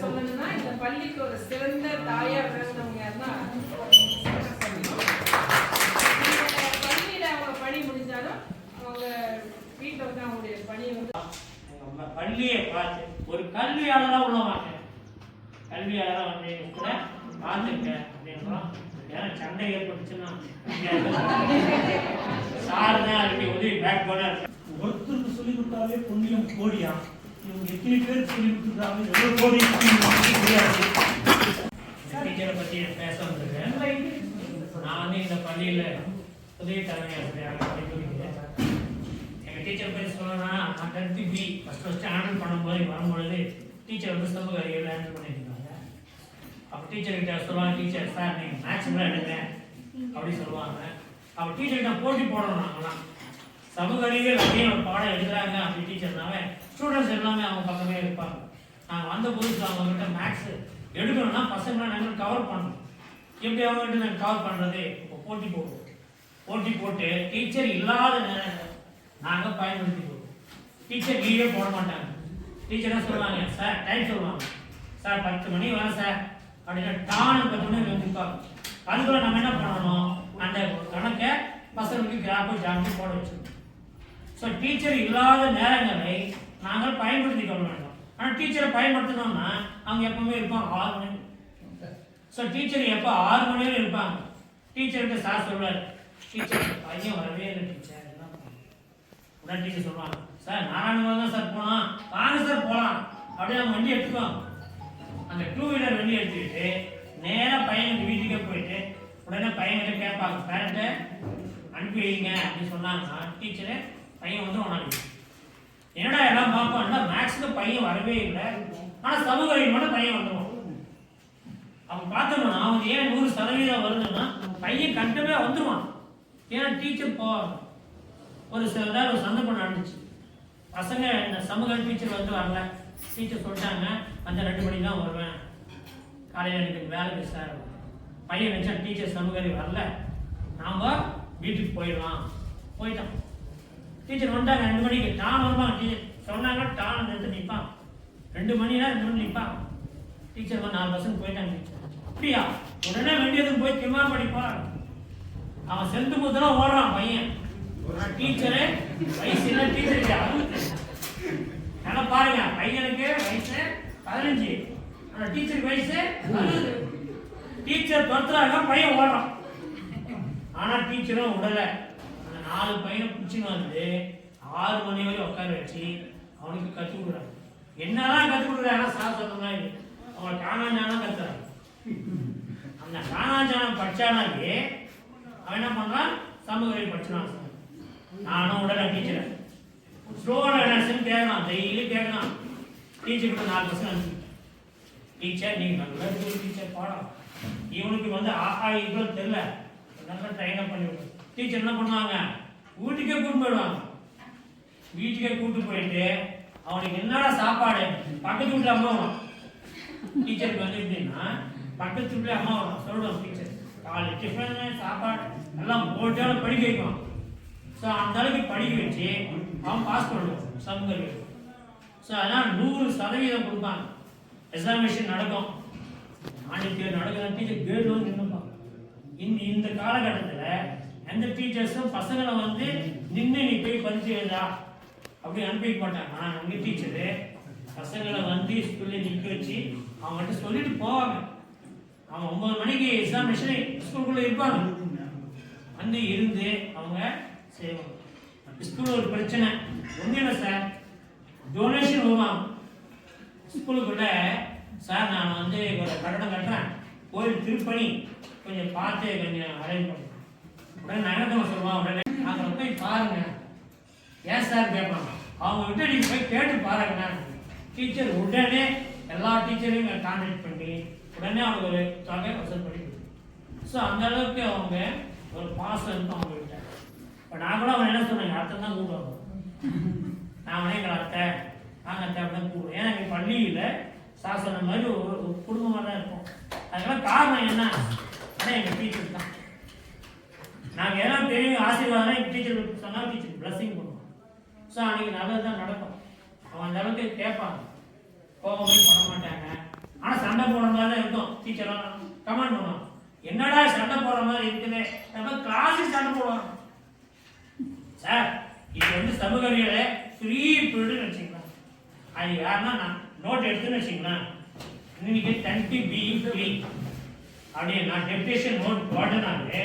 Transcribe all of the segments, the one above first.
சொல்லணும்னா இந்த பள்ளிக்கு ஒரு சிறந்த தாயா விளங்கினவங்க யாருன்னா? பள்ளியில அவங்க பணி முடிஞ்சாலும் அவங்க வீட்டில் வந்து அவங்களுடைய பணியை வந்து பள்ளியை பார்த்து ஒரு கல்வியாளராக உள்ள வாங்க கல்வியாளராக வந்து கூட பார்த்துருக்கேன் அப்படின்றோம் ஏன்னா சண்டை ஏற்பட்டுச்சுன்னா சார் தான் அதுக்கு உதவி பேக் போனார் ஒருத்தருக்கு சொல்லி கொடுத்தாலே புண்ணியம் கோடியா? இவங்க எத்தனை பேர் சொல்லி கொடுத்துருக்காங்க எவ்வளோ கோடி புண்ணியம் தெரியாது டீச்சரை பற்றி பேச வந்திருக்கேன் நான் வந்து இந்த பள்ளியில் உதவி தலைமை ஆசிரியராக பணிபுரிகிறேன் எங்கள் டீச்சர் பற்றி சொல்லணும்னா நான் tenth B first first handle பண்ணும்போது வரும்பொழுது டீச்சர் வந்து சமூக அறிவியல் ஹேண்டில் பண்ணியிருந்தாங்க அப்போ டீச்சர் கிட்ட சொல்லுவாங்க டீச்சர் சார் நீங்கள் மேக்ஸிமம் எடுங்க. அப்படின்னு சொல்லுவாங்க. அப்போ டீச்சர்கிட்ட போட்டி போடணும் நாங்களாம் சமூக அறிவியல் அப்படின்னு ஒரு பாடம் எடுக்கிறாங்க அப்படி டீச்சர்னாவே ஸ்டூடெண்ட்ஸ் எல்லாமே அவங்க பக்கமே இருப்பாங்க. நாங்கள் வந்த புதுசில் அவங்ககிட்ட மேக்ஸ் எடுக்கணும்னா பசங்களாம் நாங்கள் கவர் பண்ணணும். எப்படி அவங்ககிட்ட நாங்கள் கவர் பண்ணுறது இப்போ போட்டி போடுவோம். போட்டி போட்டு டீச்சர் இல்லாத நேரங்கள் நாங்கள் பயன்படுத்தி போடுவோம் டீச்சர் லீவே போட மாட்டாங்க. டீச்சராக சொல்லுவாங்க? சார் டைம் சொல்லுவாங்க. சார் பத்து மணி வர சார் அப்படின்னா டானு பத்து மணி வந்துருப்பாங்க அதுக்குள்ள நம்ம என்ன பண்ணணும்? அந்த கணக்கை பசங்களுக்கு கிராப்பு ஜாமி போட வச்சுருக்கோம் ஸோ டீச்சர் இல்லாத நேரங்களை நாங்கள் பயன்படுத்தி கொள்ள வேண்டும் ஆனால் டீச்சரை பயன்படுத்தணும்னா அவங்க எப்பவுமே இருப்பாங்க. ஆறு மணி ஸோ டீச்சர் எப்போ ஆறு மணி வரையும் இருப்பாங்க? டீச்சர்கிட்ட சார் சொல்வார் டீச்சர் பையன் வரவே இல்லை டீச்சர் என்ன உடனே டீச்சர் சொல்லுவாங்க சார் நாராயணமாக தான் சார் போகலாம் வாங்க சார் போகலாம் அப்படியே அவங்க வண்டி எடுத்துக்குவாங்க. அந்த டூ வீலர் வண்டி எடுத்துக்கிட்டு நேராக பையனுக்கு வீட்டுக்கே போயிட்டு உடனே பையன்கிட்ட கேட்பாங்க பேரண்ட்டை அனுப்பி வைங்க. அப்படின்னு சொன்னாங்கன்னா டீச்சரு பையன் வந்து ஒன்றாங்க என்னடா எல்லாம் பார்ப்பான்னா மேக்ஸுக்கு பையன் வரவே இல்லை. ஆனால் சமூக மட்டும் பையன் வந்துடுவான் அவன் பார்த்தோம்னா அவன் ஏன் நூறு சதவீதம் வருதுன்னா பையன் கண்டமே வந்துடுவான் ஏன்னா டீச்சர் போவாங்க ஒரு சில நேரம் ஒரு சந்தர்ப்பம் நடந்துச்சு பசங்க இந்த சமூக டீச்சர் வந்து வரல. டீச்சர் சொல்லிட்டாங்க அந்த ரெண்டு மணி தான் வருவேன். காலையில் எனக்கு வேலைக்கு சார் பையன் நினச்சா டீச்சர் சமூக வரல. நாம் வீட்டுக்கு போயிடலாம். போயிட்டான். டீச்சர் வந்தாங்க ரெண்டு மணிக்கு. டான் வருவாங்க டீச்சர் சொன்னாங்க டான் எடுத்து நிற்பான் ரெண்டு மணினா ரெண்டு மணி நிற்பான் டீச்சர் வந்து நாலு பசங்க போயிட்டாங்க. டீச்சர் அப்படியா? உடனே வேண்டியதுக்கு போய் திரும்ப படிப்பான் அவன் செந்து முத்தலாம் ஓடுறான் பையன். டீச்சரு வயசு இல்லை டீச்சருக்கு அறுபது நல்லா பாருங்க பையனுக்கு வயசு பதினஞ்சு. ஆனால் டீச்சருக்கு வயசு அறுபது. டீச்சர் துரத்துறாங்க பையன் ஓடுறான். ஆனால் டீச்சரும் விடலை நாலு பையனை பிடிச்சின்னு வந்து ஆறு மணி வரை உட்கார வச்சு அவனுக்கு கற்றுக் கொடுக்குறாங்க. என்னதான் கற்றுக் கொடுக்குறாங்க? சார் சொன்ன மாதிரி அவங்க காணாஞ்சானம் கத்துறாங்க. அந்த காணாஞ்சானம் படிச்சானாலே அவன் என்ன பண்றான்? சமூக அறிவு சார். நானும் உடனே டீச்சரை ஸ்லோவான என்னன்னு கேட்கலாம். டெய்லி கேட்கலாம். டீச்சருக்கு நாலு பசங்க அனுப்பி டீச்சர் நீ நல்லா இருக்கு டீச்சர் பாடம் இவனுக்கு வந்து ஆஹா இவ்வளோ தெரியல. நல்லா ட்ரைன் அப் பண்ணி டீச்சர் என்ன பண்ணுவாங்க? வீட்டுக்கே கூட்டு போயிடுவாங்க வீட்டுக்கே கூட்டு போயிட்டு அவனுக்கு என்னடா சாப்பாடு? பக்கத்து வீட்டுல அம்மா வரும். டீச்சருக்கு வந்து எப்படின்னா பக்கத்து வீட்டுல அம்மா வரும். சொல்லுவோம் டீச்சர் காலை டிஃபன் சாப்பாடு எல்லாம் போட்டாலும் படிக்க வைக்கும் ஸோ அந்த அளவுக்கு படிக்க வச்சு அவன் பாஸ் பண்ணுவான். சமூக ஸோ அதனால் நூறு சதவீதம் கொடுப்பாங்க. எக்ஸாமினேஷன் நடக்கும். ஆண்டிக்கு நடக்கிற டீச்சர் கேட் வந்து நின்றுப்பான் இந்த இந்த காலகட்டத்தில் எந்த டீச்சர்ஸும் பசங்களை வந்து நின்று நீ போய் பரிசு எழுதா அப்படி அனுப்பிக்க மாட்டாங்க. ஆனால் நம்ம டீச்சரு பசங்களை வந்து ஸ்கூல்ல நிற்க வச்சு அவங்ககிட்ட சொல்லிட்டு போவாங்க. அவன் ஒன்பது மணிக்கு எக்ஸாமினேஷன் ஸ்கூலுக்குள்ளே இருப்பாங்க. வந்து இருந்து அவங்க செய்வாங்க. ஸ்கூலில் ஒரு பிரச்சனை. ஒன்றும் இல்லை சார் டொனேஷன் வருவாங்க ஸ்கூலுக்குள்ள சார் நான் வந்து ஒரு கட்டடம் கட்டுறேன். கோயில் திருப்பணி கொஞ்சம் பார்த்து கொஞ்சம் அரேஞ்ச் பண்ணுறேன் உடனே நகரத்தவங்க சொல்லுவான் உடனே அங்கே போய் பாருங்க. ஏன் சார்? கேட்பாங்க. அவங்க கிட்ட நீங்கள் போய் கேட்டு பாருங்க டீச்சர் உடனே எல்லா டீச்சரையும் கான்டாக்ட் பண்ணி உடனே அவங்க ஒரு தொகை வசூல் பண்ணி ஸோ அந்த அளவுக்கு அவங்க ஒரு பாசம் இருக்கும் அவங்க கிட்ட இப்போ நான் கூட அவன் என்ன சொன்னேன் அர்த்தம் தான் கூப்பிடுவாங்க நான் உடனே எங்கள் அத்தை நாங்கள் அத்தை அப்படி தான் கூப்பிடுவோம். ஏன்னா எங்கள் பள்ளியில் சார் சொன்ன மாதிரி ஒரு ஒரு குடும்பமாக தான் இருக்கும் அதுக்கெல்லாம் காரணம் என்ன? ஆனால் எங்கள் டீச்சர் தான். நாங்கள் எல்லாம் பெரிய ஆசீர்வாதம் எங்கள் டீச்சர் சொன்னால் டீச்சர் பிளஸிங் பண்ணுவோம் ஸோ அன்றைக்கி நல்லது தான் நடக்கும். அவன் அந்த அளவுக்கு கேட்பாங்க. கோபமே பண்ண மாட்டாங்க. டீச்சரும் கமெண்ட் பண்ணுவோம் என்னடா சண்டை போடுற மாதிரி இருக்குது? நம்ம கிளாஸுக்கு சண்டை போடுவாங்க சார் இது வந்து சமூக அறிவியல ஃப்ரீ பீரியட்னு வச்சுக்கலாம். அது யாருன்னா நான் நோட் எடுத்துன்னு வச்சுக்கலாம். இன்னைக்கு டுவெண்ட்டி பி ஃப்ரீ அப்படியே நான் டெப்டேஷன் நோட் போட்டேனாலே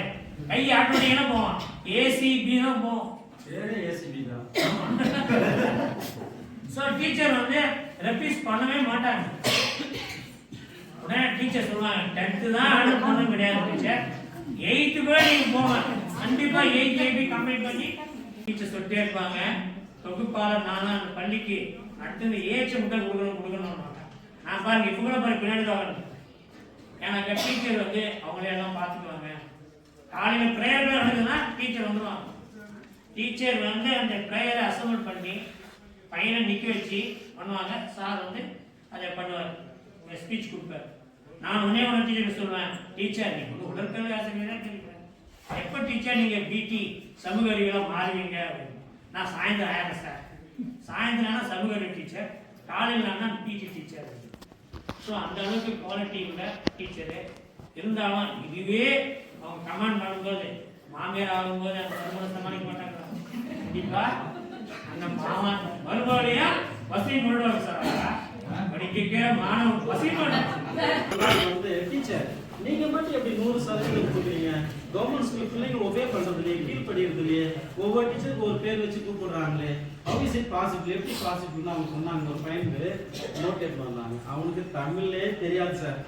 கை ஆட்டோமேட்டிக்காக போவோம் ஏசிபி தான் போவோம். பேரே ஏசிபி தான். ஸோ டீச்சர் வந்து ரெப்பீஸ் பண்ணவே மாட்டாங்க. உடனே டீச்சர் சொல்லுவாங்க டென்த்து தான் ஆர்டர் பண்ண கிடையாது டீச்சர் எயித்து கூட நீங்கள் போங்க. கண்டிப்பாக எயிட் எயிட்டி கம்ப்ளீட் பண்ணி டீச்சர் சொல்லிட்டே இருப்பாங்க. தொகுப்பாளர் நானும் அந்த பள்ளிக்கு அடுத்தது ஏச்ச முட்டை கொடுக்கணும் கொடுக்கணும் நான் பாருங்க இப்போ கூட பாருங்க பின்னாடி தான் ஏன்னாக்க டீச்சர் வந்து அவங்களே எல்லாம் பார்த்துக்குவாங்க காலையில் ப்ரேயர் நடக்குதுன்னா டீச்சர் வந்துடுவாங்க டீச்சர் வந்து அந்த ப்ரேயரை அசம்பிள் பண்ணி பையனை நிற்க வச்சு பண்ணுவாங்க. சார் வந்து அதை பண்ணுவார். ஸ்பீச் கொடுப்பார். நான் உடனே ஒன்று டீச்சர் சொல்லுவேன் டீச்சர் நீங்கள் வந்து உடற்கல்வி ஆசிரியர் தான் கேட்குறேன் எப்போ டீச்சர் நீங்கள் பிடி சமூக அறிவியலாக மாறுவீங்க? அப்படின்னு. நான் சாயந்தரம் ஆயிரம் சார் சாயந்தரம்னா சமூக அறிவு டீச்சர் காலையில் ஆனால் பிடி டீச்சர் ஸோ அந்த அளவுக்கு குவாலிட்டி உள்ள டீச்சரு இருந்தாலும் இதுவே அவங்க கமாண்ட் பண்ணும்போது மாமியார் ஆகும்போது அந்த மருமகளை சமாளிக்க மாட்டாங்க கண்டிப்பா. அந்த மாமா மருமகளையா வசதி பண்ணுவாங்க சார் படிக்க மாணவ வசதி பண்ணுவாங்க வந்து டீச்சர் நீங்க மட்டும் எப்படி நூறு சதவீதம் கொடுக்குறீங்க? கவர்மெண்ட் ஸ்கூல் பிள்ளைங்க ஒபே பண்றது இல்லையே கீழ்படிறது இல்லையே ஒவ்வொரு டீச்சருக்கு ஒரு பேர் வச்சு கூப்பிடுறாங்களே ஹவு இஸ் இட் பாசிபிள் எப்படி பாசிபிள்னு அவங்க சொன்னாங்க ஒரு பையனுக்கு நோட்டேட் பண்ணாங்க அவனுக்கு தமிழ்லே தெரியாது சார்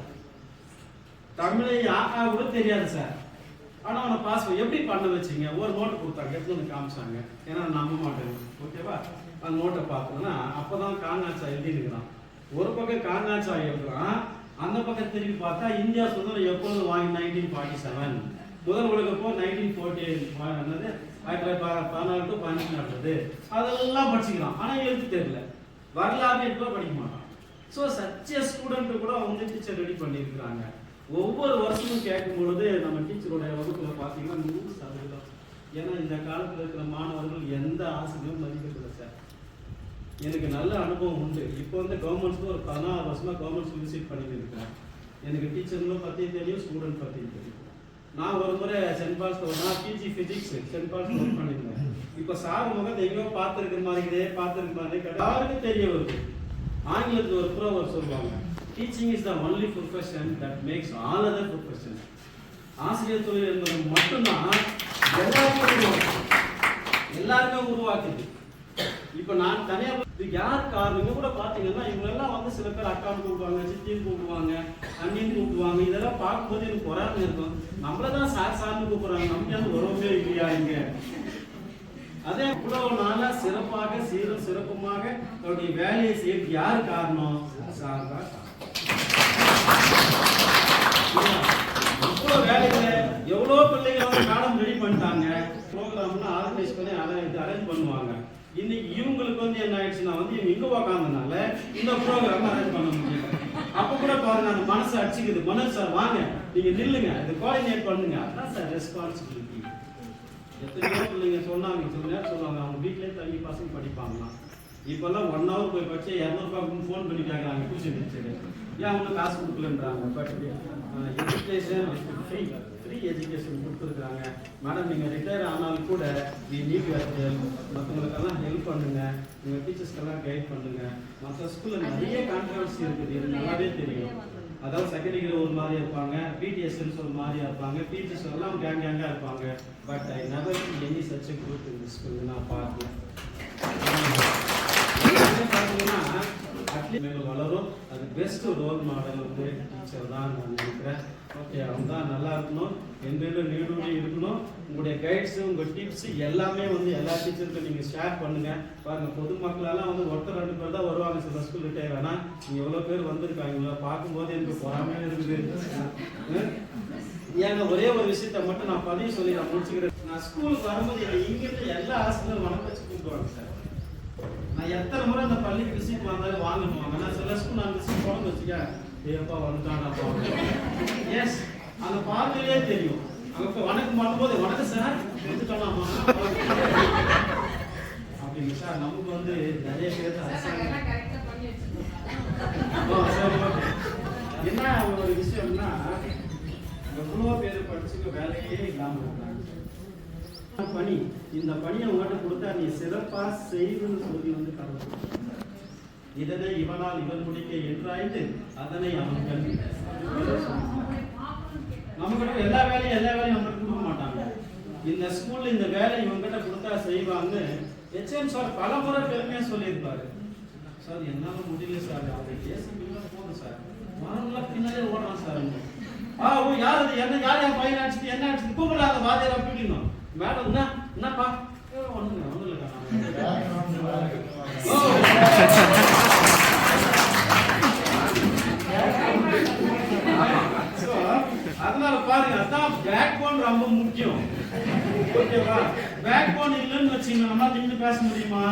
தமிழை யாக்கா கூட தெரியாது சார் ஆனால் அவனை பாஸ் எப்படி பண்ண வச்சீங்க? ஒரு நோட்டு கொடுத்தாங்க எடுத்து வந்து காமிச்சாங்க. ஏன்னா நம்ப மாட்டேன். ஓகேவா அந்த நோட்டை பார்த்தோம்னா அப்பதான் காங்காச்சா எழுதிருக்கிறான் ஒரு பக்கம் காங்காச்சா எழுதுறான் அந்த பக்கம் திரும்பி பார்த்தா இந்தியா சுதந்திரம் எப்பொழுது வாங்கி? நைன்டீன் ஃபார்ட்டி செவன் முதல் உலக போர் நைன்டீன் ஃபோர்ட்டி என்னது? ஆயிரத்தி தொள்ளாயிரத்தி பதினாலு டு பதினஞ்சு நடந்தது. அதெல்லாம் படிச்சுக்கிறான். ஆனால் எழுத்து தெரியல. வரலாறு எப்போ படிக்க மாட்டான். ஸோ சச்ச ஸ்டூடெண்ட்டு கூட வந்து டீச்சர் ரெடி பண்ணியிருக்கிறாங்க. ஒவ்வொரு வருஷமும் கேட்கும் பொழுது நம்ம டீச்சருடைய வகுப்புல பார்த்தீங்கன்னா நூறு சதவீதம். ஏன்னா இந்த காலத்தில் இருக்கிற மாணவர்கள் எந்த ஆசிரியரும் மதிக்கிறதில்லை சார். எனக்கு நல்ல அனுபவம் உண்டு. இப்போ வந்து கவர்மெண்ட் ஒரு பதினாறு வருஷமா கவர்மெண்ட் விசிட் பண்ணிட்டு இருக்கேன். எனக்கு டீச்சர்களும் பற்றியும் தெரியும் ஸ்டூடெண்ட் பற்றியும் தெரியும். நான் ஒரு முறை சென்ட் பால்ஸ் நான் PG physics Saint Paul's work பண்ணியிருந்தேன். இப்போ சார் முகத்தை எங்கேயோ பார்த்துருக்கிற மாதிரி பார்த்துருக்க மாதிரி யாருக்கும் தெரிய வருது. ஆங்கிலத்தில் ஒரு ப்ரோவர் சொல்லுவாங்க teaching is the only profession that makes all other profession ஆசிரியர் தொழில் என்பது மட்டும்தான் எல்லாருக்கும் உருவாக்குது. எல்லாருமே உருவாக்குது. இப்போ நான் தனியாக இது யார் காரணம் கூட பார்த்தீங்கன்னா இவங்கெல்லாம் வந்து சில பேர் அக்கான்னு கூப்பிடுவாங்க சித்தின்னு கூப்பிடுவாங்க அண்ணின்னு கூப்பிடுவாங்க இதெல்லாம் பார்க்கும்போது எனக்கு பொறாமை இருக்கும். நம்மள தான் சார் சார்னு கூப்பிடுறாங்க. நம்ம உறவுமே இல்லையா இங்க? அதே இவ்வளவு நாளா சிறப்பாக சீரும் சிறப்புமாக அவருடைய வேலையை செய்ய யார் காரணம்? சார் தான் எவ்வளோ வேலையில் எவ்வளோ பிள்ளைங்க வந்து மேடம் ரெடி பண்ணிட்டாங்க? ப்ரோக்ராம்னு ஆர்கனைஸ் பண்ணி அரேஞ்ச் பண்ணுவாங்க. இன்னைக்கு இவங்களுக்கு வந்து என்ன ஆயிடுச்சுன்னா வந்து இவங்க இங்கே உக்காந்தனால இந்த ப்ரோக்ராம் அரேஞ்ச் பண்ண முடியல. அப்போ கூட பாருங்க அந்த மனசு அடிச்சுக்குது. மனசு சார் வாங்க. நீங்க நில்லுங்க. இது கோஆர்டினேட் பண்ணுங்க. அதான் சார் ரெஸ்பான்சிபிலிட்டி எத்தனையோ பிள்ளைங்க சொன்னாங்க. சில நேரம் சொல்லுவாங்க அவங்க வீட்லயே தங்கி பசங்க படிப்பாங்களாம். இப்பெல்லாம் ஒன் ஹவர் போய் படிச்சு இரநூறுபா ஃபோன் பண்ணி கேட்குறாங்க டியூஷன் டீச்சர் ஏன் அவங்க காசு கொடுக்கலன்றாங்க? But education free free education கொடுத்துருக்குறாங்க மேடம் நீங்கள் ரிட்டையர் ஆனாலும் கூட வி நீட் ஹெல்ப் மற்றவங்களுக்கெல்லாம் ஹெல்ப் பண்ணுங்க. உங்கள் டீச்சர்ஸ்க்கெல்லாம் கைட் பண்ணுங்க. மற்ற ஸ்கூலில் நிறைய கான்ட்ரவர்சி இருக்குது. நல்லாவே தெரியும். அதாவது செகண்டரி ஒரு மாதிரி இருப்பாங்க. பிடிஎஸ்எல்ஸ் ஒரு மாதிரியா இருப்பாங்க. டீச்சர்ஸ் எல்லாம் கேங் கேங்காக இருப்பாங்க. But I never any such group in school நான் பார்க்கல. பார்த்தீங்கன்னா மேலும் வளரும். அது பெஸ்ட் ரோல் மாடல் வந்து டீச்சர் தான் நான் நினைக்கிறேன். ஓகே அவங்க தான் நல்லா இருக்கணும். எந்தெந்த நீடுமே இருக்கணும் உங்களுடைய கைட்ஸு உங்கள் டிப்ஸ் எல்லாமே வந்து எல்லா டீச்சருக்கும் நீங்கள் ஷேர் பண்ணுங்கள் பாருங்கள் பொதுமக்களெல்லாம் வந்து ஒருத்தர் ரெண்டு பேர் தான் வருவாங்க. சில ஸ்கூல் ரிட்டையர் ஆனால் நீங்கள் எவ்வளோ பேர் வந்திருக்காங்களோ இவங்கள பார்க்கும்போது எனக்கு பொறாமையாக இருக்குது. ஏங்க ஒரே ஒரு விஷயத்த மட்டும் நான் பதிவு சொல்லி நான் முடிச்சுக்கிறேன். நான் ஸ்கூலுக்கு வரும்போது என்னை இங்கிருந்து எல்லா ஆசிரியரும் வணக்கம் வச்சு கூப்பிடுவாங்க சார். நான் எத்தனை முறை அந்த பள்ளிக்கு விசிட் வந்தாலும் வாங்கணுவாங்க நான் சில ஸ்கூல் நான் விசிட் போன வச்சுக்க ஏப்பா வந்துட்டான்டாப்பா எஸ் அந்த பார்வையிலே தெரியும். அங்க வணக்கம் பண்ணும்போது வணக்கம் சார் வந்துட்டோம்மா அப்படிங்க சார் நமக்கு வந்து நிறைய பேர். என்ன ஒரு விஷயம்னா எவ்வளோ பேர் படிச்சுக்க வேலையே இல்லாமல் பணி. இந்த பணியை உங்கள்கிட்ட கொடுத்தா நீ சிறப்பா செய்துன்னு சொல்லி வந்து கடவுள் இதனை இவனால் இவன் முடிக்க என்றாய்ந்து அதனை அவன் கல்வி நம்மகிட்ட எல்லா வேலையும் எல்லா வேலையும் நம்மளுக்கு கொடுக்க மாட்டாங்க. இந்த ஸ்கூல்ல இந்த வேலை இவங்ககிட்ட கொடுத்தா செய்வாங்க. ஹெச்எம் சார் பல முறை பெருமையா சொல்லியிருப்பாரு. சார் என்னால முடியல சார். அவர் ஏசிபில போதும் சார். மரம்லாம் பின்னாலே ஓடுறான் சார். ஆ ஓ யார் அது? என்ன யார் என் பையன் அடிச்சுட்டு என்ன அடிச்சுட்டு? கூப்பிடலாம் அந்த வாதியார பிடிக்கணும். மேடம் என்ன? என்னப்பா? ஒண்ணும் So, அதனால பாருங்க அதான் பேக் போன் ரொம்ப முக்கியம். ஓகேவா பேக் போன் இல்லைன்னு வச்சுங்க நம்ம நின்று பேச முடியுமா?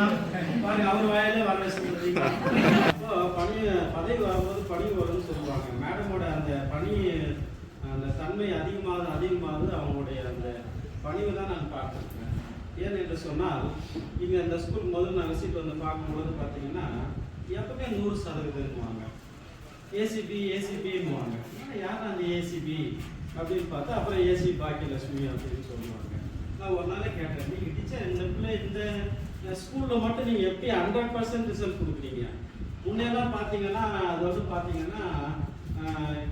பாருங்க அவர் வாயிலே வர So, பணி பதவி வரும்போது பணி வரும்னு சொல்லுவாங்க. மேடமோட அந்த பணி அந்த தன்மை அதிகமாகுது அதிகமாகுது அவங்களுடைய அந்த பணிவு தான் நான் பார்த்துருக்கேன் ஏன் என்று சொன்னால் இங்கே அந்த ஸ்கூல் முதல்ல நான் விசிட் வந்து பார்க்கும்பொழுது பார்த்தீங்கன்னா எப்பவுமே நூறு சதவீதம்வாங்க ஏசிபி ஏசிபின்னுவாங்க யார் அந்த ஏசிபி அப்படின்னு பார்த்தா அப்புறம் ஏசி பாக்கியலட்சுமி அப்படின்னு சொல்லுவாங்க. நான் ஒரு நாளே கேட்டேன் நீங்கள் டீச்சர் இந்த பிள்ளை இந்த ஸ்கூலில் மட்டும் நீங்கள் எப்படி ஹண்ட்ரட் பர்சன்ட் ரிசல்ட் கொடுக்குறீங்க? முன்னெல்லாம் பார்த்தீங்கன்னா அது வந்து பார்த்தீங்கன்னா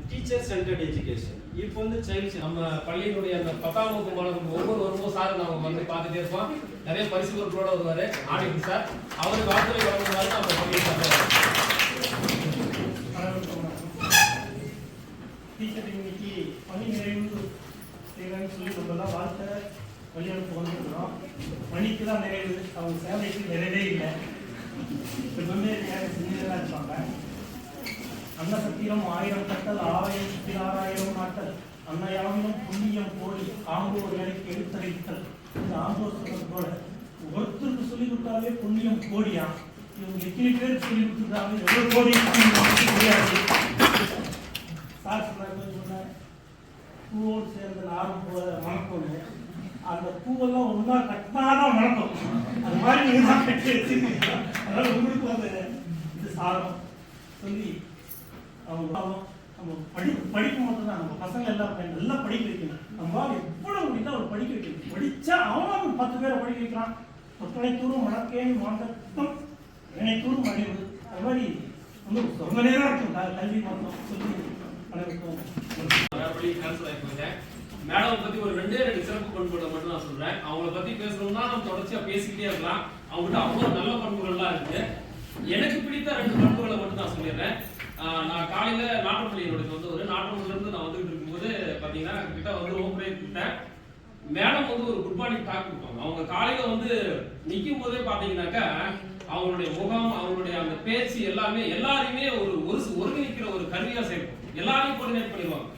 டீச்சர் சென்டர்ட் எஜுகேஷன் இப்போ வந்து சைல்ட் நம்ம பள்ளியினுடைய அந்த பத்தாம் வகுப்பு மாணவர்கள் ஒவ்வொரு வரும்போது சார் நம்ம வந்து பார்த்துட்டே இருப்போம் நிறைய பரிசு பொருட்களோட வருவார். Audit sir. அவருக்கு வாழ்த்துறை வழங்குவாரு நம்ம பள்ளி டீச்சர் இன்னைக்கு பணி நிறைவு செய்யலாம்னு சொல்லி நம்ம எல்லாம் வாழ்த்த வழியனுப்பு வந்துருக்கிறோம் பணிக்கு தான் நிறைவு. அவங்க ஃபேமிலிக்கு நிறைவே இல்லை. எப்பவுமே வேலை செஞ்சுட்டு தான் இருப்பாங்க? அன்ன சத்திரம் ஆயிரம் கட்டல் ஆயிரம் ஆறாயிரம் நாட்டல் அன்னையாவிலும் புண்ணியம் போலி ஆம்போர் வேலைக்கு எழுத்தறிவித்தல் இந்த ஆம்போர் சொல்றது போல ஒருத்தருக்கு சொல்லி கொடுத்தாலே புண்ணியம் கோடியா? இவங்க எத்தனை பேருக்கு சொல்லி கொடுத்துருக்காங்க எவ்வளவு கோடி நமக்கு தெரியாது. சார் சொன்னாங்க சொன்னேன் பூவோடு சேர்ந்த நாரும் போல மணக்கொண்டு அந்த பூவெல்லாம் ஒன்றா கட்டினாதான் மணக்கும். அது மாதிரி நீங்க தான் கட்டி வச்சிருக்கீங்க. அதனால உங்களுக்கு வந்து இது சாரம். சொல்லி அவங்க பாவம் நம்ம படி படிப்பு மட்டும் தான் நம்ம பசங்க எல்லாம் நல்லா படிக்க வைக்கணும். நம்ம எவ்வளவு முடியுதோ அவர் படிக்க வைக்கணும். படிச்சா அவனும் பத்து பேரை படிக்க வைக்கிறான். ஒத்துழைத்தூரும் மணக்கேணி மாண்டத்தம் இணைத்தூரும் அழிவு அது மாதிரி வந்து ரொம்ப நேரம் இருக்கும். கல்வி மட்டும் சொல்லி அனைவருக்கும் கேன்சல் ஆகி மேடம் பத்தி ஒரு ரெண்டே ரெண்டு சிறப்பு பண்புகளை மட்டும் நான் சொல்றேன். அவங்கள பத்தி பேசணும்னா நம்ம தொடர்ச்சியா பேசிக்கிட்டே இருக்கலாம். அவங்கள்ட்ட அவ்வளவு நல்ல பண்புகள்லாம் இருக்கு. எனக்கு பிடித்த ரெண்டு பண்புகளை மட்டும் நான் சொல்லிடுறேன். நான் காலையில நாட்டுமல்லி என்னோட வந்து ஒரு நாட்டுப்பள்ளியில இருந்து நான் வந்துகிட்டு இருக்கும்போது பாத்தீங்கன்னா கிட்ட வந்து ரொம்ப பிரேக் கொடுத்தேன் மேடம் வந்து ஒரு குட் மார்னிங் டாக் கொடுப்பாங்க. அவங்க காலையில வந்து நிற்கும் போதே பாத்தீங்கன்னாக்கா அவங்களுடைய முகம் அவங்களுடைய அந்த பேச்சு எல்லாமே எல்லாரையுமே ஒரு ஒரு ஒருங்கிணைக்கிற ஒரு கருவியா சேர்க்கும். எல்லாரையும் கோஆர்டினேட் பண்ணிடுவாங்க.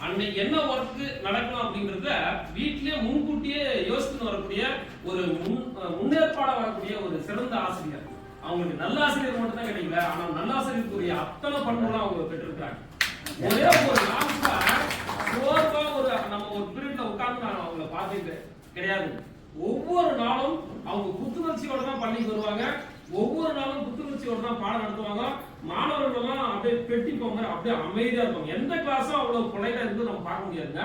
அன்னைக்கு என்ன ஒர்க் நடக்கணும் அப்படிங்கறத வீட்டிலேயே முன்கூட்டியே யோசித்து வரக்கூடிய ஒரு முன் அஹ் வரக்கூடிய ஒரு சிறந்த ஆசிரியர். அவங்களுக்கு நல்லாசிரியர் மட்டும் தான் கிடைக்கல ஆனா நல்லாசிரியருக்குரிய அத்தனை பண்புகளும் அவங்க பெற்றிருக்காங்க ஒரே ஒரு நாள் சோர்வா ஒரு நம்ம ஒரு பீரியட்ல உட்கார்ந்து நான் அவங்கள பார்த்தது கிடையாது. ஒவ்வொரு நாளும் அவங்க புத்துணர்ச்சியோட தான் பள்ளிக்கு வருவாங்க. ஒவ்வொரு நாளும் புத்துணர்ச்சியோட தான் பாடம் நடத்துவாங்க. மாணவர்களெல்லாம் அப்படியே பெட்டி போங்க அப்படியே அமைதியா இருப்பாங்க. எந்த கிளாஸும் அவ்வளவு பொலைட்டா இருந்து நம்ம பார்க்க முடியாதுங்க.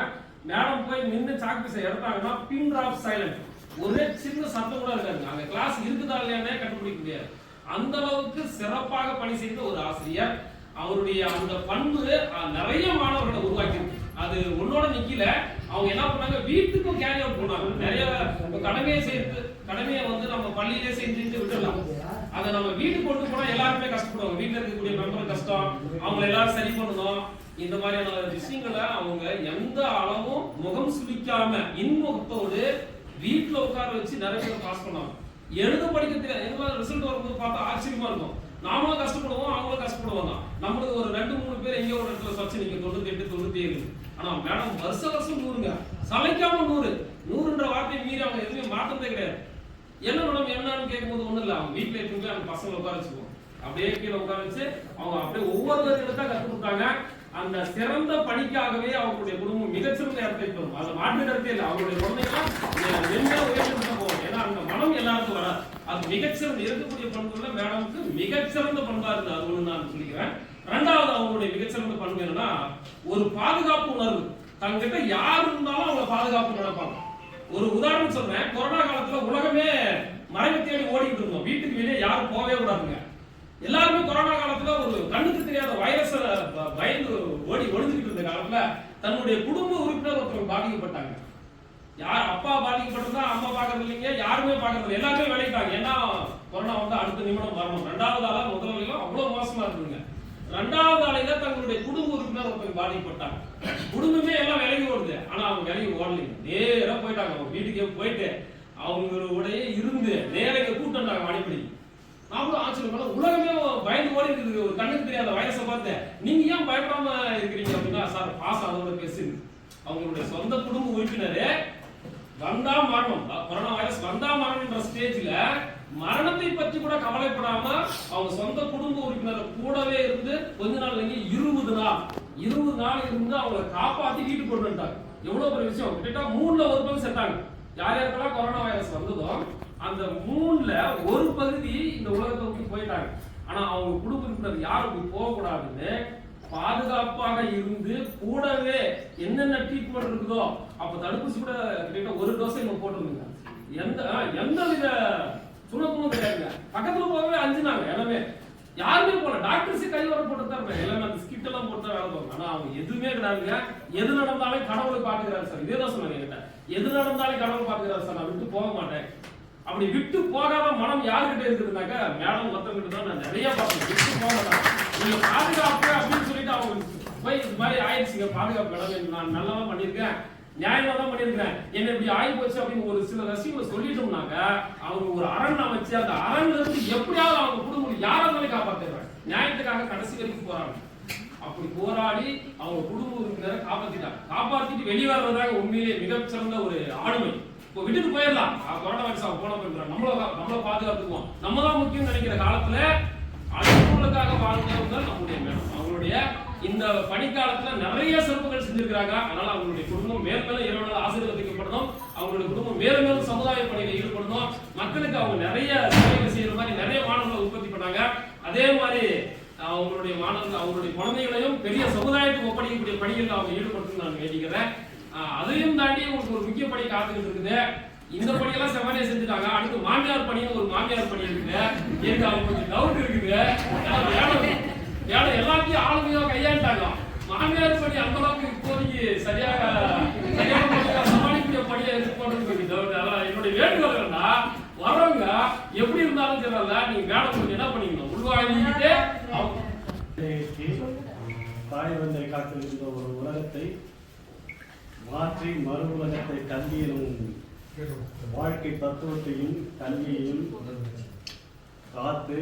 மேடம் போய் நின்று சாக்பீஸை எடுத்தாங்கன்னா பின் ஆஃப் சைலண்ட் ஒரே சின்ன சத்தம் கூட இருக்காது அந்த கிளாஸ் இருக்குதா இல்லையானே கண்டுபிடிக்க முடியாது. அந்த அளவுக்கு சிறப்பாக பணி செய்த ஒரு ஆசிரியர். அவருடைய அந்த பண்பு நிறைய மாணவர்களை உருவாக்கி அது உன்னோட நிக்கல. அவங்க என்ன பண்ணாங்க? வீட்டுக்கும் கேரி அவுட் பண்ணாங்க நிறைய கடமையை சேர்த்து கடமையை வந்து நம்ம பள்ளியிலே செஞ்சுட்டு விட்டுடலாம். அதை நம்ம வீட்டுக்கு கொண்டு போனா எல்லாருமே கஷ்டப்படுவாங்க. வீட்டுல இருக்கக்கூடிய மெம்பர் கஷ்டம். அவங்க எல்லாரும் சரி பண்ணணும். இந்த மாதிரியான விஷயங்களை அவங்க எந்த அளவும் முகம் சுளிக்காம இன்முகத்தோடு வீட்டுல உட்கார வச்சு நிறைய பேர் பாஸ் பண்ணாங்க. எழுத படிக்க தெரியாது எங்களால் ரிசல்ட் வரும்போது பார்த்தா ஆச்சரியமா இருக்கும். நாமளும் கஷ்டப்படுவோம் அவங்களும் கஷ்டப்படுவாங்க. நம்மளுக்கு ஒரு ரெண்டு மூணு பேர் எங்கேயோ ஒரு இடத்துல சச்சு நீங்க தொண்ணூத்தி எட்டு தொண்ணூத்தி ஏழு. ஆனா மேடம் வருஷ வருஷம் நூறுங்க. சமைக்காம நூறு. நூறுன்ற வார்த்தையை மீறி அவங்க எதுவுமே மாற்றதே கிடையாது. என்ன மேடம் என்னன்னு கேட்கும்போது ஒண்ணும் இல்லை. அவங்க வீட்டுல இருக்கும்போது அவங்க பசங்களை உட்கார வச்சுக்குவோம். அப்படியே கீழே உட்கார வச்சு அவங்க அப்படியே ஒவ்வொரு தான் கற்றுக் கொடுத்தாங்க. அந்த சிறந்த பணிக்காகவே அவங்களுடைய குடும்பம் மிகச்சிறந்த இடத்தை பெறும். அது மாற்று இடத்தே இல்லை. அவங்களுடைய குழந்தைகள் என்ன பணம் எல்லாருக்கும் வராது. அது மிகச்சிறந்த இருக்கக்கூடிய பண்புல மேடம்க்கு மிகச்சிறந்த பண்பா இருந்தது அது ஒண்ணு நான் சொல்லிக்கிறேன். ரெண்டாவது அவங்களுடைய மிகச்சிறந்த பண்பு என்னன்னா ஒரு பாதுகாப்பு உணர்வு. தங்கிட்ட யார் இருந்தாலும் அவங்க பாதுகாப்பு நடப்பாங்க. ஒரு உதாரணம் சொல்றேன். கொரோனா காலத்துல உலகமே மறைவு தேடி ஓடிட்டு இருந்தோம். வீட்டுக்கு வெளியே யாரும் போகவே கூடாதுங்க. எல்லாருமே கொரோனா காலத்துல ஒரு கண்ணுக்கு தெரியாத வைரஸ் பயந்து ஓடி ஒளிஞ்சுக்கிட்டு இருந்த காலத்துல தன்னுடைய குடும்ப உறுப்பினர் ஒருத்தர் பாதிக்கப்பட்டாங்க. யார் அப்பா பாதிக்கப்பட்டிருந்தா அம்மா பாக்குறது இல்லைங்க யாருமே பாக்குறது எல்லாருமே விளையிட்டாங்க ஏன்னா கொரோனா வந்து அடுத்த நிமிடம் வரணும். ரெண்டாவது ஆளா முதல்ல அவ்வளவு மோசமா இருந்துங்க ரெண்டாவது அலையில தங்களுடைய குடும்ப உறுப்பினர் ஒருத்தர் பாதிக்கப்பட்டாங்க. குடும்பமே எல்லாம் விலகி ஓடுது. ஆனா அவங்க விலகி ஓடலைங்க. நேரா போயிட்டாங்க. அவங்க வீட்டுக்கே போயிட்டு அவங்களுடைய இருந்து நேரங்க இங்க கூட்டம் வாடிப்படி நாமளும் ஆச்சரியம் உலகமே பயந்து ஓடி இருக்குது. ஒரு கண்ணுக்கு தெரியாத வயசை பார்த்து நீங்க ஏன் பயப்படாம இருக்கிறீங்க? அப்படின்னா சார் பாஸ் அதோட பேசுங்க அவங்களுடைய சொந்த குடும்ப உறுப்பினரே வந்தா மரணம். கொரோனா வைரஸ் வந்தா மரணம்ன்ற ஸ்டேஜ்ல மரணத்தை பற்றி கூட கவலைப்படாம அவங்க சொந்த குடும்ப உறுப்பினர் கூடவே இருந்து கொஞ்ச நாள் இல்லைங்க இருபது நாள். இருபது நாள் இருந்து அவங்கள காப்பாத்தி வீட்டுக்கு கொண்டு வந்துட்டாங்க. எவ்வளவு பெரிய விஷயம். கிட்டத்தட்ட மூணுல ஒரு பங்கு செத்தாங்க. யார் யாருக்கெல்லாம் கொரோனா வைரஸ் வந்ததோ அந்த மூணுல ஒரு பகுதி இந்த உலகத்தை விட்டு போயிட்டாங்க. ஆனா அவங்க குடும்ப உறுப்பினர் யாருக்கு போகக்கூடாதுன்னு பாதுகாப்பாக இருந்து கூடவே என்னென்ன ட்ரீட்மெண்ட் இருக்குதோ அப்ப தடுப்பூசி கூட கிட்டத்தட்ட ஒரு டோஸ் நம்ம போட்டிருந்தீங்க. எந்த எந்த வித சுணக்கமும் கிடையாதுங்க. பக்கத்துல போகவே அஞ்சுனாங்க எல்லாமே. யாருமே போல டாக்டர்ஸ் கை வர போட்டு தான் எல்லாமே அந்த ஸ்கிட் எல்லாம் போட்டு தான் வேலை ஆனா அவங்க எதுவுமே கிடையாதுங்க. எது நடந்தாலும் கடவுளை பாத்துக்கிறாரு சார். இதே தான் சொன்னாங்க என்கிட்ட. எது நடந்தாலும் கடவுள் பாத்துக்கிறாரு சார். நான் விட்டு போக மாட்டேன். அப்படி விட்டு போகாத மனம் யாருக்கிட்ட இருக்குதுனாக்க மேடம் ஒருத்தவங்கிட்ட தான் நான் நிறைய பார்த்தேன் விட்டு போகலாம் நீங்க பாதுகாப்பு அப்படின்னு சொல்லிட்டு அவங்க போய் இது மாதிரி ஆயிடுச்சுங்க. பாதுகாப்பு மேடம் நான் நல்லாவா பண்ணியிருக்கேன். நியாயமா தான் பண்ணியிருக்கேன் என்ன இப்படி ஆகி போச்சு அப்படின்னு ஒரு சில ரசிகளை சொல்லிட்டோம்னாக்க அவங்க ஒரு அரண் அமைச்சு அந்த அரண்ல இருந்து எப்படியாவது அவங்க குடும்பம் யாரா இருந்தாலும் காப்பாத்திடுறாங்க? நியாயத்துக்காக கடைசி வரைக்கும் போறாங்க. அப்படி போராடி அவங்க குடும்ப உறுப்பினரை காப்பாத்திட்டாங்க. காப்பாத்திட்டு வெளியே வர்றதாக உண்மையிலேயே மிகச்சிறந்த ஒரு ஆளுமை. இப்போ விட்டுட்டு போயிடலாம். கொரோனா வைரஸ் அவன் போன போயிடுறான் நம்மள நம்மள பாதுகாத்துக்குவோம். நம்ம தான் முக்கியம் நினைக்கிற காலத்துல அடுத்தவங்களுக்காக வாழ்ந்தவங்க நம்முடைய மேடம். அவங்களுடைய இந்த பணிக்காலத்துல நிறைய சிறப்புகள் செஞ்சிருக்கிறாங்க. அதனால அவங்களுடைய குடும்பம் மேல் மேலும் இறைவனால் ஆசீர்வதிக்கப்படணும். அவங்களுடைய குடும்பம் மேலும் மேலும் சமுதாய பணியில் ஈடுபடணும். மக்களுக்கு அவங்க நிறைய சேவைகள் செய்யற மாதிரி நிறைய மாணவர்களை உற்பத்தி பண்ணாங்க அதே மாதிரி அவங்களுடைய மாணவர்கள் அவங்களுடைய குழந்தைகளையும் பெரிய சமுதாயத்துக்கு ஒப்படைக்கக்கூடிய பணிகளில் அவங்க ஈடுபடுத்தணும்னு நான் வேண்டிக்கிறேன். அதையும் தாண்டி உங்களுக்கு ஒரு முக்கிய பணி காத்துக்கிட்டு இருக்குது. இந்த பணியெல்லாம் செவனே செஞ்சுட்டாங்க. அடுத்து மாமியார் பணியும் ஒரு மாமியார் பணி இருக்குது. எனக்கு அவங்க கொஞ்சம் டவுட் இருக்குது. ஏன்னா வேலை எல்லாத்தையும் ஆளுமையா கையாண்டாங்க. மாமியார் பணி அந்த அளவுக்கு இப்போதைக்கு சரியாக சரியான முறையில சமாளிக்கக்கூடிய பணியை எதிர்கொண்டு கொஞ்சம் டவுட் அதான் என்னுடைய வேண்டுகோள் என்னன்னா வரவங்க எப்படி இருந்தாலும் தெரியல நீங்க வேலை கொஞ்சம் என்ன பண்ணிக்கணும் உள்வாங்கிக்கிட்டு தாய் வந்தை காத்திருந்த ஒரு உலகத்தை மாற்றி மறு உலகத்தை கல்வியிலும் வாழ்க்கை தத்துவத்தையும் கல்வியையும் காத்து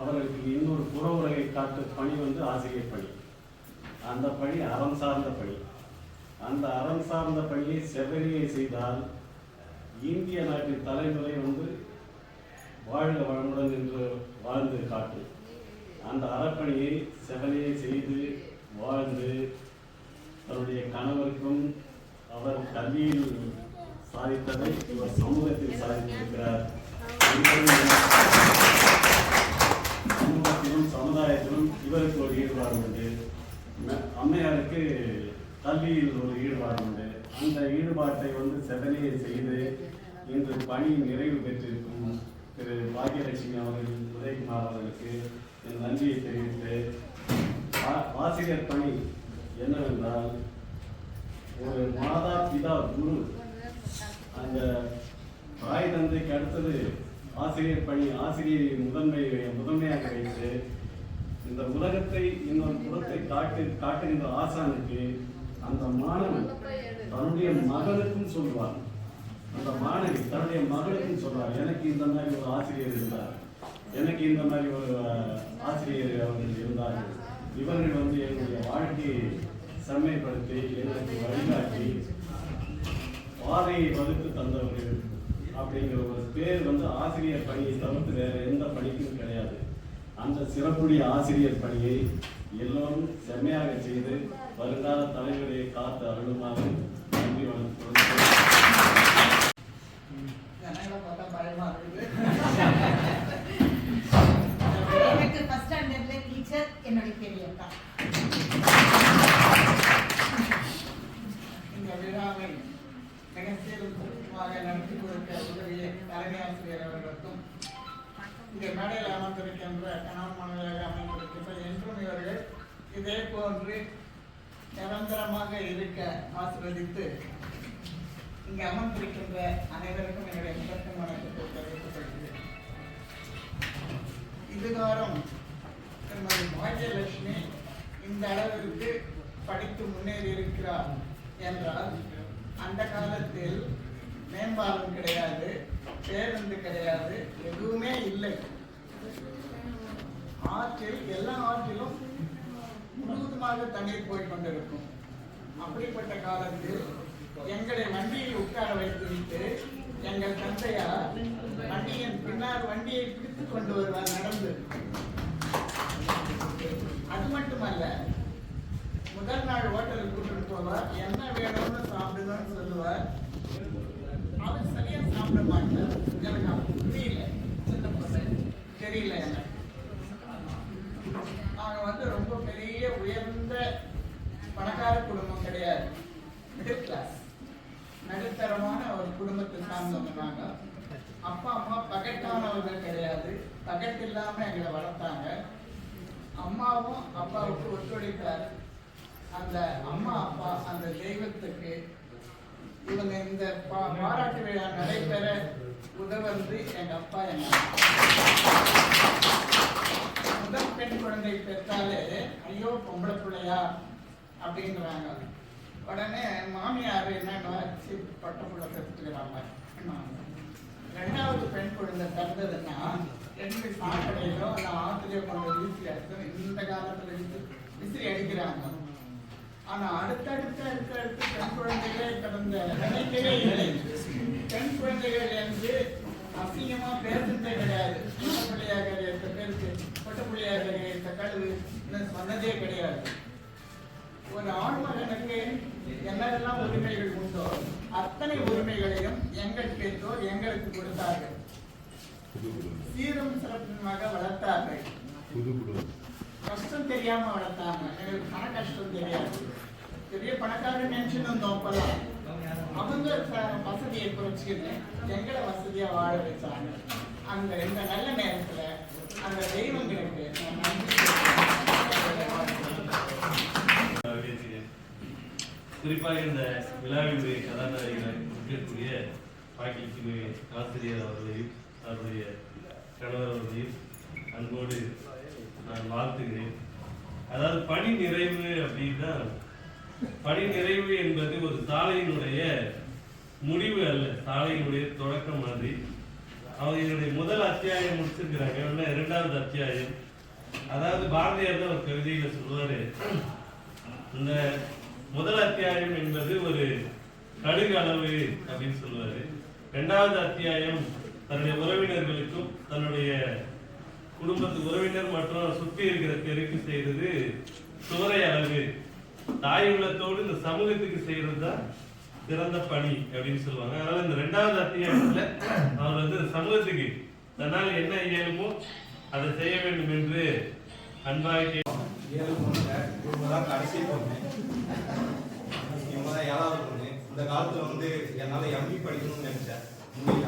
அவர்களுக்கு இன்னொரு புற உலகை காட்டு பணி வந்து ஆசிரியர் பணி. அந்த பணி அறம் சார்ந்த பணி. அந்த அறம் சார்ந்த பணியை செவ்வரியை செய்தால் இந்திய நாட்டின் தலைமுறை வந்து வாழ்க வளமுடன் என்று வாழ்ந்து காட்டு. அந்த அறப்பணியை செவனையை செய்து வாழ்ந்து தன்னுடைய கணவருக்கும் அவர் கல்வியில் சாதித்ததை இவர் சமூகத்தில் சாதித்திருக்கிறார். சமூகத்திலும் சமுதாயத்திலும் இவருக்கு ஒரு ஈடுபாடு உண்டு. அம்மையாருக்கு கல்வியில் ஒரு ஈடுபாடு உண்டு. அந்த ஈடுபாட்டை வந்து செதனையை செய்து இன்று பணி நிறைவு பெற்றிருக்கும் திரு பாக்கியலட்சுமி அவர்கள் உதயகுமார் அவர்களுக்கு என் நன்றியை தெரிவித்து ஆ- ஆசிரியர் பணி என்னவென்றால் ஒரு மாதா பிதா குரு. அந்த தாய் தந்தைக்கு அடுத்தது ஆசிரியர் பணி ஆசிரியரை முதன்மை முதன்மையாக வைத்து இந்த உலகத்தை இன்னொரு புறத்தை காட்டு காட்டுகின்ற ஆசானுக்கு அந்த மாணவன் தன்னுடைய மகனுக்கும் சொல்வார். அந்த மாணவி தன்னுடைய மகளுக்கும் சொல்வார். எனக்கு இந்த மாதிரி ஒரு ஆசிரியர் இருந்தார். எனக்கு இந்த மாதிரி ஒரு ஆசிரியர் அவர்கள் இருந்தார்கள். இவர்கள் வந்து என்னுடைய வாழ்க்கையை செம்மைப்படுத்தி எனக்கு வழிகாட்டி பாதையை வகுத்து தந்தவர்கள் அப்படிங்கிற ஒரு பேர் வந்து ஆசிரியர் பணியை தவிர்த்து வேற எந்த பணிக்கும் கிடையாது. அந்த சிறப்புடைய ஆசிரியர் பணியை எல்லோரும் செம்மையாக செய்து வருங்கால தலைவரை காத்து அருளுமாறு நன்றி வணக்கம் ஜனங்களை பார்த்தா பயமா இருக்குது. எனக்கு ஃபர்ஸ்ட் ஸ்டாண்டர்ட்ல டீச்சர் என்னுடைய பெரியக்கா மேடையில் அமர்ந்திருக்கின்ற கணவன் மனைவியாக அமைந்திருக்கின்ற என்றும் இவர்கள் இதே போன்று நிரந்தரமாக இருக்க ஆசீர்வதித்து இங்கே அமர்ந்திருக்கின்ற அனைவருக்கும் என்னுடைய முதற்கும் வணக்கத்தை தெரிவித்துக் கொள்கிறேன். இதுகாரம் திருமதி பாக்யலட்சுமி இந்த அளவிற்கு படித்து முன்னேறி இருக்கிறார் என்றால் அந்த காலத்தில் மேம்பாலம் கிடையாது பேருந்து கிடையாது எதுவுமே இல்லை. ஆற்றில் எல்லா ஆற்றிலும் முழுவதுமாக தண்ணீர் போய் கொண்டிருக்கும். அப்படிப்பட்ட காலத்தில் எங்களை வண்டியில் உட்கார வைத்து விட்டு எங்கள் தந்தையார் வண்டியின் பின்னால் வண்டியை பிடித்துக் கொண்டு வருவார் நடந்து. அது மட்டுமல்ல முதல் நாள் ஹோட்டலுக்கு கூட்டிட்டு போவார். என்ன வேணும்னு சாப்பிடுங்கன்னு சொல்லுவார். அவர் சரியா சாப்பிட மாட்டார். எனக்கு புரியல. சின்ன பசங்க தெரியல எனக்கு. நாங்க வந்து ரொம்ப பெரிய உயர்ந்த பணக்கார குடும்பம் கிடையாது. மிடில் கிளாஸ் நடுத்தரமான ஒரு குடும்பத்தை சார்ந்தவங்க நாங்க அப்பா அம்மா பகட்டானவர்கள் கிடையாது. பகட்டு இல்லாம எங்களை வளர்த்தாங்க. அம்மாவும் அப்பாவுக்கு ஒத்துழைத்தார். அந்த அம்மா அப்பா அந்த தெய்வத்துக்கு இவங்க இந்த பா- பாராட்டு விழா நடைபெற உதவந்து எங்க அப்பா எங்க முதல் பெண் குழந்தை பெற்றாலே ஐயோ பொம்பளை பிள்ளையா? அப்படின்றாங்க உடனே மாமியார் என்னன்னா "சீ, பட்ட பிள்ளை பெற்றுக்கிறாங்க ரெண்டாவது பெண் குழந்தை பிறந்ததுன்னா ரெண்டு சாக்கடையிலோ இல்லை ஆற்றுலையோ கொண்டு விசிறி அடிச்சு இந்த காலத்துல இருந்து விசிறி அடிக்கிறாங்க. ஆனா அடுத்தடுத்து அடுத்தடுத்து பெண் குழந்தைகளே பிறந்த நினைக்கவே இல்லை. பெண் குழந்தைகள் என்று அசிங்கமா பேசுறதே கிடையாது. பிள்ளையாக இருக்க பேருக்கு பொட்ட பிள்ளையாக இருக்க கழுவு சொன்னதே கிடையாது. ஒரு ஆண் மகனுக்கு என்னெல்லாம் உரிமைகள் உண்டோ அத்தனை உரிமைகளையும் எங்கள் பெற்றோர் எங்களுக்கு கொடுத்தார்கள். சீரும் சிறப்புமாக வளர்த்தார்கள். கஷ்டம் தெரியாம வளர்த்தாங்க. எங்களுக்கு பண கஷ்டம் தெரியாது. பெரிய பணக்காரன் நினைச்சு வந்தோம் அப்பெல்லாம் அவங்க ச- வசதியை குறைச்சிக்கிட்டு எங்களை வசதியா வாழ வச்சாங்க. அந்த இந்த நல்ல நேரத்துல அந்த தெய்வங்களுக்கு குறிப்பாக இந்த விழாவினுடைய கதாநாயகராக இருக்கக்கூடிய பாக்கிக்கு ஆசிரியர் அவர்களையும் அவருடைய கணவர் அவர்களையும் அன்போடு நான் வாழ்த்துகிறேன். அதாவது பணி நிறைவு அப்படின்னா பணி நிறைவு என்பது ஒரு சாலையினுடைய முடிவு அல்ல சாலையினுடைய தொடக்கம் மாதிரி. அவர்களுடைய முதல் அத்தியாயம் முடிச்சிருக்கிறாங்க உடனே இரண்டாவது அத்தியாயம். அதாவது பாரதியார் தான் ஒரு கவிதையில சொல்வாரு இந்த முதல் அத்தியாயம் என்பது ஒரு கடுகு அளவு அப்படின்னு சொல்லுவாரு. இரண்டாவது அத்தியாயம் தன்னுடைய உறவினர்களுக்கும் தன்னுடைய குடும்பத்து உறவினர் மற்றும் சுற்றி இருக்கிற தெருக்கு செய்தது சுவரை அளவு. தாய் உள்ளத்தோடு இந்த சமூகத்துக்கு செய்யறது தான் சிறந்த பணி அப்படின்னு சொல்லுவாங்க. அதனால இந்த ரெண்டாவது அத்தியாயத்துல அவர் வந்து இந்த சமூகத்துக்கு தன்னால் என்ன இயலுமோ அதை செய்ய வேண்டும் என்று அன்பாக கடைசி பொண்ணு இவங்க தான் ஏழாவது பொண்ணு. இந்த காலத்துல வந்து என்னால எம்பி படிக்கணும்னு நினைச்சேன்.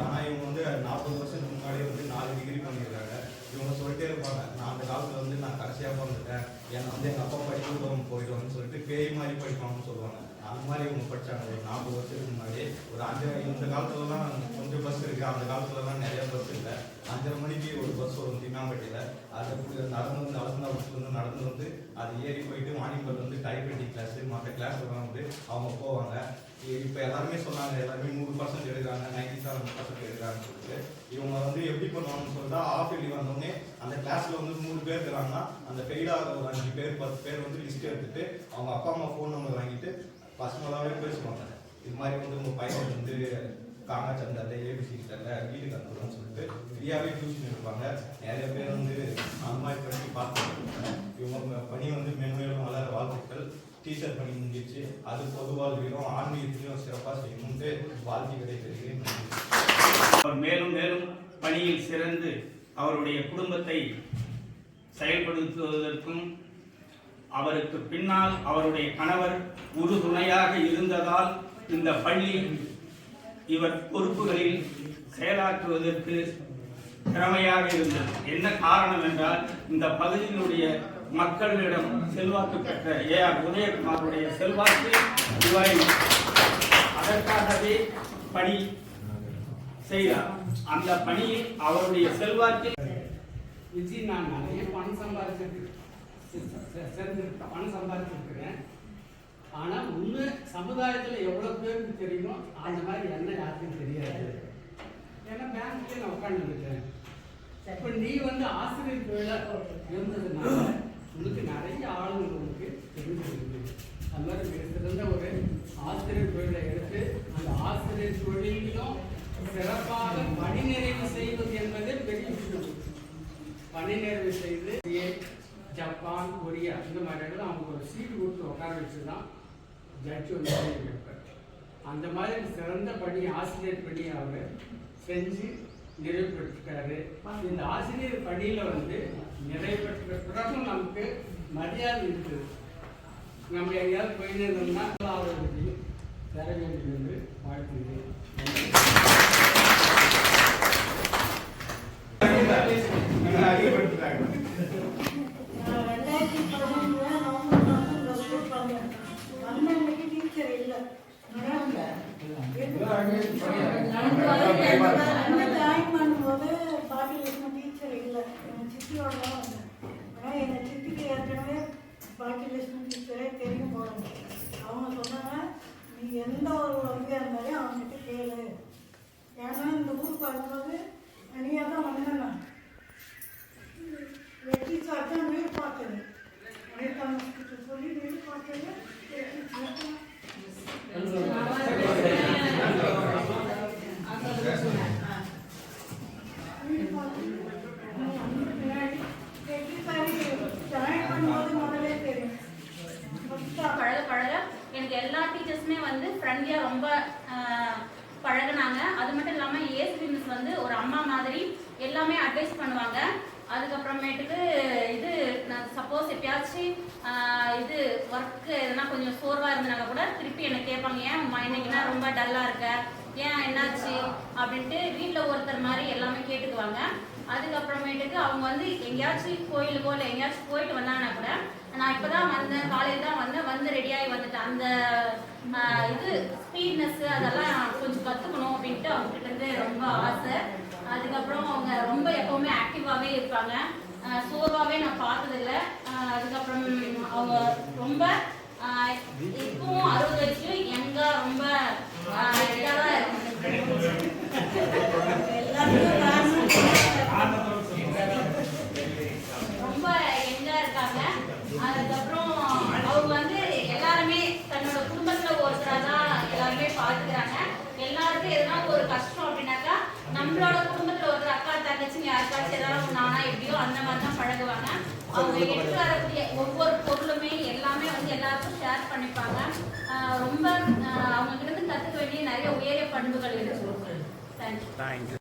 ஆனா இவங்க வந்து நாற்பது வருஷத்துக்கு முன்னாடியே வந்து நாலு டிகிரி பண்ணியிருக்காங்க இவங்க சொல்லிட்டே இருப்பாங்க நான் அந்த காலத்துல வந்து நான் கடைசியா பிறந்துட்டேன். ஏன்னா வந்து எங்கள் அப்பா படிக்க போயிடுவாங்கன்னு சொல்லிட்டு பேய் மாதிரி படிப்பாங்கன்னு சொல்லுவாங்க. அந்த மாதிரி இவங்க படிச்சாங்க. ஒரு நாற்பது வருஷத்துக்கு முன்னாடி ஒரு அஞ்சு இந்த காலத்துலலாம் கொஞ்சம் பஸ் இருக்கு. அந்த காலத்துலலாம் நிறைய பஸ் இல்லை. அஞ்சரை மணிக்கு ஒரு பஸ் வரும் திம்மாம்பட்டியில அதை புடி- நடந்து வந்து நடந்து பஸ்ல வந்து நடந்து வந்து அது ஏறி போயிட்டு மார்னிங் வந்து டைப்ரைட்டிங் கிளாஸ் மற்ற கிளாஸ்லாம் வந்து அவங்க போவாங்க. இப்போ எல்லாருமே சொன்னாங்க எல்லாருமே நூறு பர்சன்ட் எடுக்கிறாங்க நைன்டி செவன் பர்சன்ட் எடுக்கிறாங்கன்னு சொல்லிட்டு. இவங்க வந்து எப்படி பண்ணுவாங்கன்னு சொல்லிட்டு ஆஃப் இயர்லி வந்தோடனே அந்த கிளாஸில் வந்து நூறு பேர் இருக்கிறாங்கன்னா அந்த ஃபெயிலாக ஒரு அஞ்சு பேர் பத்து பேர் வந்து லிஸ்ட் எடுத்துட்டு அவங்க அப்பா அம்மா ஃபோன் நம்பர் வாங்கிட்டு பர்சனலாகவே பேசுவாங்க. இது மாதிரி வந்து உங்கள் பையன் வந்து காமாச்சந்தர்ல ஏபிசி கிட்டல வீட்டுக்கு அனுப்புறோம்னு சொல்லிட்டு ஃப்ரீயாகவே டியூஷன் எடுப்பாங்க. நிறைய பேர் வந்து அந்த மாதிரி பண்ணி பார்த்துருக்காங்க இவங்க பணி வந்து மென்மேலும் வளர வாழ்த்துக்கள் டீச்சர் பணி முடிஞ்சிச்சு அது பொது வாழ்விலும் ஆன்மீகத்திலும் சிறப்பாக செய்யணும்னு வாழ்த்துக்களை தெரிவிக்கிறேன் அவர் மேலும் மேலும் பணியில் சிறந்து அவருடைய குடும்பத்தை செயல்படுத்துவதற்கும் அவருக்கு பின்னால் அவருடைய கணவர் உறுதுணையாக இருந்ததால் இந்த பள்ளி இவர் பொறுப்புகளில் செயலாற்றுவதற்கு திறமையாக இருந்தது. என்ன காரணம் என்றால் இந்த பகுதியினுடைய மக்களிடம் செல்வாக்கு பெற்ற ஏ ஆர் உதயகுமாருடைய செல்வாக்கு இவரை அதற்காகவே பணி செய்தார். அந்த பணியில் அவருடைய செல்வாக்கில் விஜய் நான் நிறைய பணம் சம்பாதிச்சிருக்கேன் பணம் சம்பாதிச்சிருக்கிறேன். ஆனால் உண்மை சமுதாயத்தில் எவ்வளோ பேருக்கு தெரியுமோ அந்த மாதிரி என்ன யாருக்கும் தெரியாது. ஏன்னா பேங்க்லேயே நான் உட்காந்துருக்கேன் இப்போ நீ வந்து ஆசிரியர் தொழில இருந்ததுனால உங்களுக்கு நிறைய ஆளுங்க உங்களுக்கு தெரிஞ்சிருக்கு அது மாதிரி மிக சிறந்த ஒரு ஆசிரியர் தொழிலை எடுத்து அந்த ஆசிரியர் தொழிலிலும் சிறப்பாக பணி நிறைவு செய்வது என்பது பெரிய விஷயம். பணி நிறைவு செய்து ஜப்பான் கொரியா இந்த மாதிரி இடத்துல அவங்க ஒரு சீட்டு கொடுத்து உட்கார வச்சு தான் ஜட்ஜி வந்து கேட்பார் அந்த மாதிரி சிறந்த பணி ஆசிரியர் பணி அவர் செஞ்சு நிறைவு பெற்றிருக்காரு இந்த ஆசிரியர் பணியில் வந்து நிறைவு பெற்ற பிறகும் நமக்கு மரியாதை இருக்குது நம்ம எங்கேயாவது போயின்னு இருந்தோம்னா அவர்களுக்கு தர வேண்டும் என்று வாழ்த்துகிறேன். அறிவுறுத்துறாங்க ரெண்டாயிரத்தி பதினஞ்சுல நவம்பர் மாதம் இந்த ஸ்கூல் வந்தேன் வந்த அன்னைக்கு டீச்சர் இல்லை ஜாயின் பண்ணும்போது பாட்டி லட்சுமி டீச்சர் இல்லை எங்கள் சித்தியோட தான் வந்தேன் ஆனால் எங்கள் சித்திக்கு ஏற்கனவே பாட்டி லட்சுமி டீச்சரே தெரியும் போகிறாங்க அவங்க சொன்னாங்க நீ எந்த ஒரு வகையாக இருந்தாலும் அவங்ககிட்ட கேளு ஏன்னா இந்த ஊருக்கு வரும்போது தனியாக தான் வந்தேன் நான் வெட்டி சாப்பிட்டா வீடு பார்த்தது அனைத்தான சொல்லி வீடு பார்த்தது வெட்டி சாப்பிட்டா வீடு பார்த்தது பின்னாடி வெட்டி சாரி ஜாயின் பண்ணும்போது முதலே தெரியும் ஃபஸ்ட்டாக பழக பழக எனக்கு எல்லா டீச்சர்ஸுமே வந்து ஃப்ரெண்ட்லியாக ரொம்ப ஆஹ், பழகுனாங்க அது மட்டும் இல்லாமல் ஏஎஸ்பி மிஸ் வந்து ஒரு அம்மா மாதிரி எல்லாமே அட்வைஸ் பண்ணுவாங்க அதுக்கப்புறமேட்டுக்கு இது நான் சப்போஸ் எப்பயாச்சும் ஆஹ், இது ஒர்க்கு எதனா கொஞ்சம் சோர்வாக இருந்தாங்க கூட திருப்பி என்னை கேட்பாங்க ஏன் அம்மா இன்னைக்குன்னா ரொம்ப டல்லாக இருக்க ஏன் என்னாச்சு அப்படின்ட்டு வீட்டில் ஒருத்தர் மாதிரி எல்லாமே கேட்டுக்குவாங்க அதுக்கப்புறமேட்டுக்கு அவங்க வந்து எங்கேயாச்சும் கோயிலுக்கோ இல்லை எங்கேயாச்சும் போயிட்டு வந்தாங்கன்னா கூட நான் இப்பதான் வந்தேன் காலையில் தான் வந்தேன். வந்து ரெடியாகி வந்துட்டேன் அந்த இது ஸ்பீட்னஸ் அதெல்லாம் கொஞ்சம் கற்றுக்கணும் அப்படின்ட்டு அவங்க கிட்ட இருந்து ரொம்ப ஆசை. அதுக்கப்புறம் அவங்க ரொம்ப எப்பவுமே ஆக்டிவாகவே இருப்பாங்க. ஆஹ், சோர்வாவே நான் பார்த்ததில்ல. அதுக்கப்புறம் அவங்க ரொம்ப இப்பவும் அறுபது வயசு யங்கா ரொம்ப இதாக தான் இருக்காங்க ரொம்ப எங்கா இருக்காங்க அதுக்கப்புறம் அவங்க வந்து எல்லாருமே தன்னோட குடும்பத்துல ஒருத்தரா தான் எல்லாருமே பாத்துக்கிறாங்க எல்லாருக்கும் எதனா ஒரு கஷ்டம் அப்படின்னாக்கா நம்மளோட குடும்பத்துல ஒருத்தர் அக்கா தங்கச்சி யாருக்காச்சும் ஏதாவது நானா எப்படியோ அந்த மாதிரி தான் பழகுவாங்க. அவங்க எடுத்து வரக்கூடிய ஒவ்வொரு பொருளுமே எல்லாமே வந்து எல்லாருக்கும் ஷேர் பண்ணிப்பாங்க. ஆஹ் ரொம்ப ஆஹ் அவங்க கிட்ட இருந்து கத்துக்க வேண்டிய நிறைய உயரிய பண்புகள் இருக்கு. தேங்க்யூ